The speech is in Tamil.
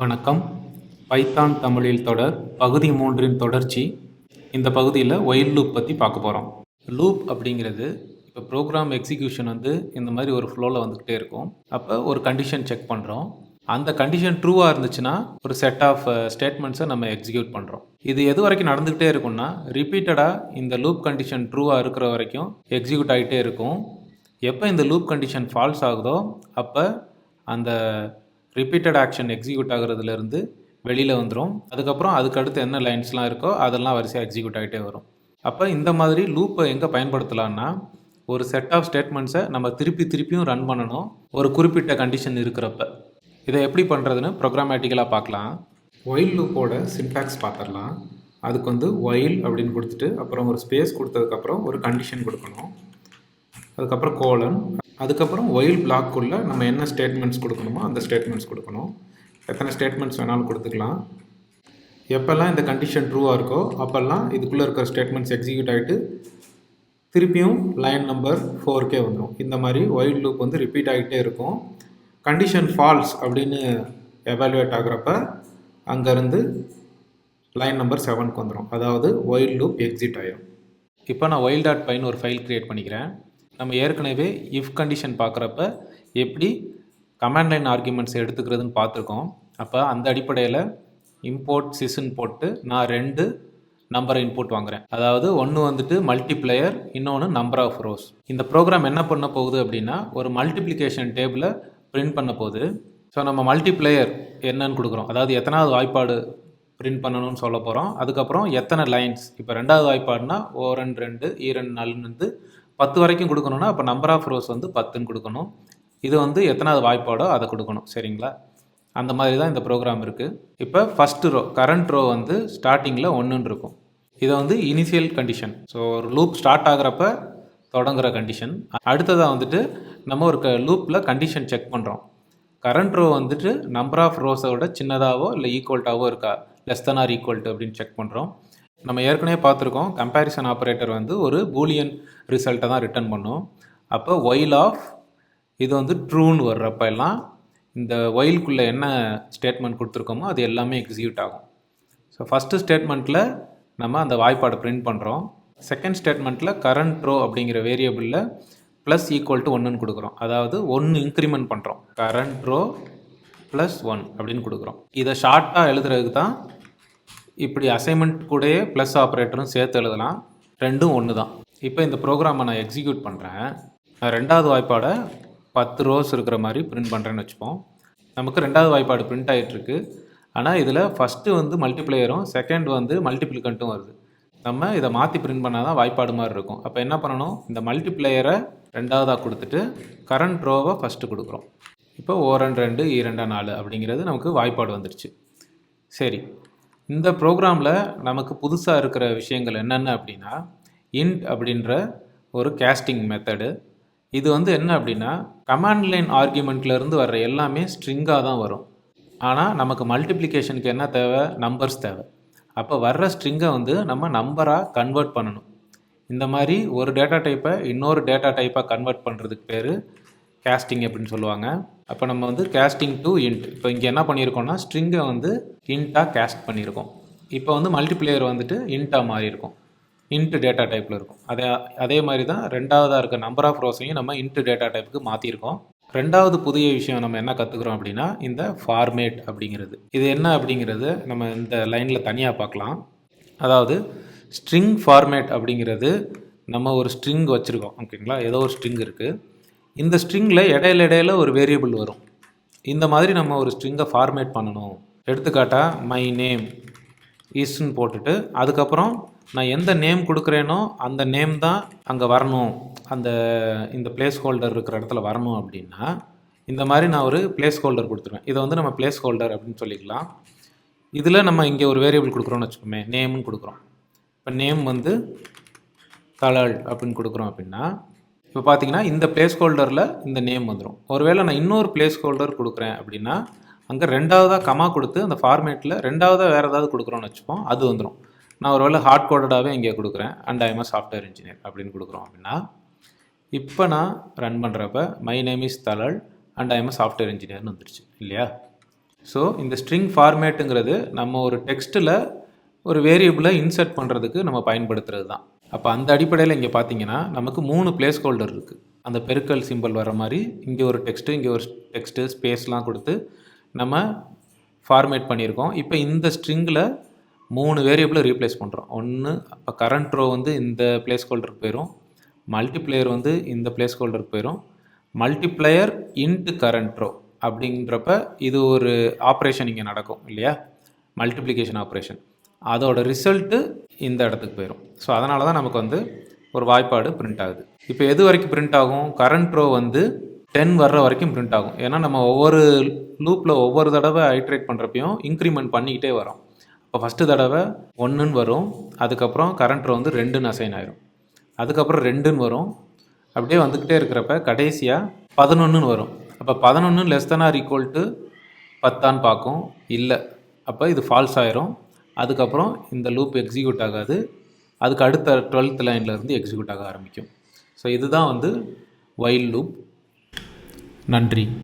வணக்கம். பைத்தான் தமிழில் தொடர் பகுதி மூன்றின் தொடர்ச்சி. இந்த பகுதியில் ஒயில் லூப் பற்றி பார்க்க போகிறோம் லூப் அப்படிங்கிறது இப்போ ப்ரோக்ராம் எக்ஸிக்யூஷன் வந்து இந்த மாதிரி ஒரு ஃப்ளோவில் வந்துக்கிட்டே இருக்கும். அப்போ ஒரு கண்டிஷன் செக் பண்ணுறோம் அந்த கண்டிஷன் ட்ரூவாக இருந்துச்சுன்னா ஒரு செட் ஆஃப் ஸ்டேட்மெண்ட்ஸை நம்ம எக்ஸிக்யூட் பண்ணுறோம் இது எது வரைக்கும் நடந்துக்கிட்டே இருக்கும்னா ரிப்பீட்டடாக இந்த லூப் கண்டிஷன் ட்ரூவாக இருக்கிற வரைக்கும் எக்ஸிக்யூட் ஆகிட்டே இருக்கும். எப்போ இந்த லூப் கண்டிஷன் ஃபால்ஸ் ஆகுதோ அப்போ அந்த ரிப்பீட்டட் ஆக்ஷன் எக்ஸிக்யூட் ஆகுறதுலேருந்து வெளியில் வந்துடும் அதுக்கப்புறம் அதுக்கு அடுத்து என்ன லைன்ஸ்லாம் இருக்கோ அதெல்லாம் வரிசையாக எக்ஸிக்யூட் ஆகிட்டே வரும். அப்போ இந்த மாதிரி லூப்பை எங்கே பயன்படுத்தலான்னா ஒரு செட் ஆஃப் ஸ்டேட்மெண்ட்ஸை நம்ம திருப்பி திருப்பியும் ரன் பண்ணணும். ஒரு குறிப்பிட்ட கண்டிஷன் இருக்கிறப்ப. இதை எப்படி பண்ணுறதுன்னு ப்ரோக்ராமேட்டிக்கலாக பார்க்கலாம். ஒயில் லூப்போட சின்டாக்ஸ் பார்த்துடலாம். அதுக்கு வந்து ஒயில் அப்படின்னு கொடுத்துட்டு அப்புறம் ஒரு ஸ்பேஸ் கொடுத்ததுக்கப்புறம் ஒரு கண்டிஷன் கொடுக்கணும். அதுக்கப்புறம் கோலன் அதுக்கப்புறம் ஒயில் பிளாக்குள்ளே நம்ம என்ன ஸ்டேட்மெண்ட்ஸ் கொடுக்கணுமோ அந்த ஸ்டேட்மெண்ட்ஸ் கொடுக்கணும். எத்தனை ஸ்டேட்மெண்ட்ஸ் வேணாலும் கொடுத்துக்கலாம். எப்போல்லாம் இந்த கண்டிஷன் ட்ரூவாக இருக்கோ அப்போல்லாம் இதுக்குள்ளே இருக்கிற ஸ்டேட்மெண்ட்ஸ் எக்ஸிக்யூட் ஆகிட்டு திருப்பியும் லைன் நம்பர் ஃபோர்க்கே வந்துடும் இந்த மாதிரி ஒயில் லூப் வந்து ரிப்பீட் ஆகிட்டே இருக்கும். கண்டிஷன் ஃபால்ஸ் அப்படின்னு எவாலுவேட் ஆகுறப்ப அங்கேருந்து லைன் நம்பர் செவனுக்கு வந்துடும் அதாவது ஒயில் லூப் எக்ஸிட் ஆகிடும் இப்போ நான் ஒயில் டாட் பைன்னு ஒரு ஃபைல் க்ரியேட் பண்ணிக்கிறேன். நம்ம ஏற்கனவே இஃப் கண்டிஷன் பார்க்குறப்ப எப்படி கமாண்ட் லைன் ஆர்குமெண்ட்ஸ் எடுத்துக்கிறதுன்னு பார்த்துருக்கோம். அப்போ அந்த அடிப்படையில் இம்போர்ட் சிஸ்ன்னு போட்டு நான் ரெண்டு நம்பரை இன்புட் வாங்குறேன். அதாவது ஒன்று வந்துட்டு மல்டிப்ளையர் இன்னொன்று நம்பர் ஆஃப் ரோஸ் இந்த ப்ரோக்ராம் என்ன பண்ண போகுது அப்படின்னா ஒரு மல்டிப்ளிகேஷன் டேபிளை பிரிண்ட் பண்ண போகுது. ஸோ நம்ம மல்டிப்ளையர் என்னன்னு கொடுக்குறோம். அதாவது எத்தனாவது வாய்ப்பாடு பிரிண்ட் பண்ணணும்னு சொல்ல போகிறோம் அதுக்கப்புறம் எத்தனை லைன்ஸ் இப்போ ரெண்டாவது வாய்ப்பாடுனா ஓ ரெண்டு ரெண்டு ஈ ரெண்டு நாலுன்னு வந்து பத்து வரைக்கும் கொடுக்கணும்னா அப்போ நம்பர் ஆஃப் ரோஸ் வந்து பத்துன்னு கொடுக்கணும். இது வந்து எத்தனாவது வாய்ப்பாடோ அதை கொடுக்கணும். சரிங்களா? அந்த மாதிரி தான் இந்த ப்ரோக்ராம் இருக்குது இப்போ ஃபஸ்ட்டு ரோ கரண்ட் ரோ வந்து ஸ்டார்டிங்கில் ஒன்றுன்னு இருக்கும். இதை வந்து இனிஷியல் கண்டிஷன் ஸோ ஒரு லூப் ஸ்டார்ட் ஆகிறப்ப தொடங்குகிற கண்டிஷன் அடுத்ததாக வந்துட்டு நம்ம ஒரு க லூப்பில் கண்டிஷன் செக் பண்ணுறோம் கரண்ட் ரோ வந்துட்டு நம்பர் ஆஃப் ரோஸை விட சின்னதாகவோ இல்லை ஈக்குவல்ட்டாவோ இருக்கா? Less than or equal to அப்படின்னு செக் பண்ணுறோம் நம்ம ஏற்கனவே பார்த்துருக்கோம் கம்பேரிசன் ஆப்ரேட்டர் வந்து ஒரு பூலியன் ரிசல்ட்டை தான் ரிட்டர்ன் பண்ணும். அப்போ ஒயில் ஆஃப் இது வந்து ட்ரூன்னு வர்றப்ப எல்லாம் இந்த ஒயிலுக்குள்ளே என்ன ஸ்டேட்மெண்ட் கொடுத்துருக்கோமோ அது எல்லாமே எக்ஸிக்யூட் ஆகும். ஸோ ஃபஸ்ட்டு ஸ்டேட்மெண்ட்டில் நம்ம அந்த வாய்ப்பாடை பிரிண்ட் பண்ணுறோம் செகண்ட் ஸ்டேட்மெண்ட்டில் கரண்ட் ரோ அப்படிங்கிற வேரியபிளில் ப்ளஸ் ஈக்குவல் டு ஒன்றுன்னு கொடுக்குறோம். அதாவது ஒன்று இன்க்ரிமெண்ட் பண்ணுறோம் கரண்ட் ரோ ப்ளஸ் ஒன் அப்படின்னு கொடுக்குறோம். இதை ஷார்ட்டாக எழுதுறதுக்கு தான் இப்படி அசைன்மெண்ட் கூடயே ப்ளஸ் ஆப்ரேட்டரும் சேர்த்து எழுதலாம். ரெண்டும் ஒன்று தான் இப்போ இந்த ப்ரோக்ராமை நான் எக்ஸிக்யூட் பண்ணுறேன் நான் ரெண்டாவது வாய்ப்பாடை பத்து ரோஸ் இருக்கிற மாதிரி பிரிண்ட் பண்ணுறேன்னு வச்சுப்போம். நமக்கு ரெண்டாவது வாய்ப்பாடு பிரிண்ட் ஆகிட்டுருக்கு ஆனால் இதில் ஃபஸ்ட்டு வந்து மல்டிப்ளேயரும் செகண்ட் வந்து மல்டிப்ளிகண்ட்டும் வருது. நம்ம இதை மாற்றி பிரிண்ட் பண்ணால் தான் வாய்ப்பாடு மாதிரி இருக்கும். அப்போ என்ன பண்ணணும்? இந்த மல்டிப்ளேயரை ரெண்டாவதாக கொடுத்துட்டு கரண்ட் ரோவை ஃபஸ்ட்டு கொடுக்குறோம். இப்போ ஓ ரெண்டு ரெண்டு e ஈ நாலு அப்படிங்கிறது நமக்கு வாய்ப்பாடு வந்துருச்சு. சரி. இந்த ப்ரோக்ராமில் நமக்கு புதுசாக இருக்கிற விஷயங்கள் என்னென்ன அப்படின்னா இன்ட் அப்படின்ற ஒரு கேஸ்டிங் மெத்தடு இது வந்து என்ன அப்படின்னா கமாண்ட் லைன் ஆர்கியூமெண்ட்லேருந்து வர்ற எல்லாமே ஸ்ட்ரிங்காக தான் வரும். ஆனால் நமக்கு மல்டிப்ளிகேஷனுக்கு என்ன தேவை? நம்பர்ஸ் தேவை. அப்போ வர்ற ஸ்ட்ரிங்கை வந்து நம்ம நம்பராக கன்வெர்ட் பண்ணணும். இந்த மாதிரி ஒரு டேட்டா டைப்பை இன்னொரு டேட்டா டைப்பாக கன்வெர்ட் பண்ணுறதுக்கு பேர் கேஸ்டிங் அப்படின்னு சொல்லுவாங்க. அப்போ நம்ம வந்து கேஸ்டிங் டு இன்ட் இப்போ இங்கே என்ன பண்ணியிருக்கோம்னா ஸ்ட்ரிங்கை வந்து இன்ட்டாக கேஸ்ட் பண்ணியிருக்கோம். இப்போ வந்து மல்டிப்ளேயர் வந்துட்டு இன்ட்டாக மாறி இருக்கும் இன்ட்டு டேட்டா டைப்பில் இருக்கும். அதே அதே மாதிரி தான் ரெண்டாவதாக இருக்க நம்பர் ஆஃப் ரோஸையும் நம்ம இன்ட்டு டேட்டா டைப்புக்கு மாற்றிருக்கோம் ரெண்டாவது புதிய விஷயம் நம்ம என்ன கற்றுக்குறோம் அப்படின்னா இந்த ஃபார்மேட் அப்படிங்கிறது. இது என்ன அப்படிங்கிறது நம்ம இந்த லைனில் தனியாக பார்க்கலாம். அதாவது ஸ்ட்ரிங் ஃபார்மேட் அப்படிங்கிறது நம்ம ஒரு ஸ்ட்ரிங் வச்சுருக்கோம். ஓகேங்களா? ஏதோ ஒரு ஸ்ட்ரிங் இருக்குது இந்த ஸ்ட்ரிங்கில் இடையில இடையில ஒரு வேரியபிள் வரும். இந்த மாதிரி நம்ம ஒரு ஸ்ட்ரிங்கை ஃபார்மேட் பண்ணணும். எடுத்துக்காட்டாக மை நேம் இஸ்ன்னு போட்டுட்டு அதுக்கப்புறம் நான் எந்த நேம் கொடுக்குறேனோ அந்த நேம் தான் அங்கே வரணும். அந்த இந்த பிளேஸ் ஹோல்டர் இருக்கிற இடத்துல வரணும் அப்படின்னா இந்த மாதிரி நான் ஒரு பிளேஸ் ஹோல்டர் கொடுத்துருவேன். இதை வந்து நம்ம பிளேஸ் ஹோல்டர் அப்படின்னு சொல்லிக்கலாம். இதில் நம்ம இங்கே ஒரு வேரியபிள் கொடுக்குறோன்னு வச்சுக்கோமே நேம்னு கொடுக்குறோம். இப்போ நேம் வந்து கலர் அப்படின்னு கொடுக்குறோம் அப்படின்னா இப்போ பார்த்தீங்கன்னா இந்த பிளேஸ் ஹோல்டரில் இந்த நேம் வந்துடும் ஒருவேளை நான் இன்னொரு பிளேஸ் ஹோல்டர் கொடுக்குறேன் அப்படின்னா அங்கே ரெண்டாவதாக கமா கொடுத்து அந்த ஃபார்மேட்டில் ரெண்டாவதாக வேறு ஏதாவது கொடுக்குறோன்னு வச்சுப்போம் அது வந்துடும் நான் ஒருவேளை ஹார்ட் கோடடாகவே இங்கே கொடுக்குறேன் அண்ட் ஐஎம் சாஃப்ட்வேர் இன்ஜினியர் அப்படின்னு கொடுக்குறோம் அப்படின்னா இப்போ நான் ரன் பண்ணுறப்ப my name is தலல் and I'm software இன்ஜினியர்னு வந்துருச்சு இல்லையா? ஸோ இந்த ஸ்ட்ரிங் ஃபார்மேட்டுங்கிறது நம்ம ஒரு டெக்ஸ்ட்டில் ஒரு வேரியபிளை இன்சர்ட் பண்ணுறதுக்கு நம்ம பயன்படுத்துறது தான் அப்போ அந்த அடிப்படையில் இங்கே பார்த்தீங்கன்னா நமக்கு மூணு பிளேஸ் ஹோல்டர் இருக்குது அந்த பெருக்கல் சிம்பிள் வர மாதிரி இங்கே ஒரு டெக்ஸ்ட்டு இங்கே ஒரு டெக்ஸ்ட்டு ஸ்பேஸ்லாம் கொடுத்து நம்ம ஃபார்மேட் பண்ணியிருக்கோம். இப்போ இந்த ஸ்ட்ரிங்கில் மூணு வேரியபிளை ரீப்ளேஸ் பண்ணுறோம் ஒன்று இப்போ கரண்ட் ரோ வந்து இந்த பிளேஸ் ஹோல்டருக்கு போயிடும் மல்டிப்ளேயர் வந்து இந்த பிளேஸ் ஹோல்டருக்கு போயிடும் மல்டிப்ளையர் இன்ட்டு கரண்ட் ரோ அப்படின்றப்ப இது ஒரு ஆப்ரேஷன் இங்கே நடக்கும் இல்லையா? மல்டிப்ளிகேஷன் ஆப்ரேஷன் அதோட ரிசல்ட்டு இந்த இடத்துக்கு போயிடும் ஸோ அதனால தான் நமக்கு வந்து ஒரு வாய்ப்பாடு பிரிண்ட் ஆகுது. இப்போ எது வரைக்கும் பிரிண்ட் ஆகும்? கரண்ட் ரோ வந்து டென் வர்ற வரைக்கும் பிரிண்ட் ஆகும். ஏன்னா நம்ம ஒவ்வொரு லூப்பில் ஒவ்வொரு தடவை ஐட்ரேட் பண்ணுறப்பையும் இன்க்ரிமெண்ட் பண்ணிக்கிட்டே வரோம். இப்போ ஃபஸ்ட்டு தடவை ஒன்றுன்னு வரும். அதுக்கப்புறம் கரண்ட் ரோ வந்து ரெண்டுன்னு அசைன் ஆயிரும். அதுக்கப்புறம் ரெண்டுன்னு வரும். அப்படியே வந்துக்கிட்டே இருக்கிறப்ப கடைசியாக பதினொன்றுன்னு வரும். அப்போ பதினொன்று less than or equal to பத்தான்னு பார்க்கும். இல்லை. அப்போ இது ஃபால்ஸ் ஆயிரும். அதுக்கப்புறம் இந்த லூப் எக்ஸிக்யூட் ஆகாது. அதுக்கு அடுத்த டுவெல்த் லைன்லேருந்து எக்ஸிக்யூட் ஆக ஆரம்பிக்கும். ஸோ இதுதான் வந்து வைல் லூப் நன்றி.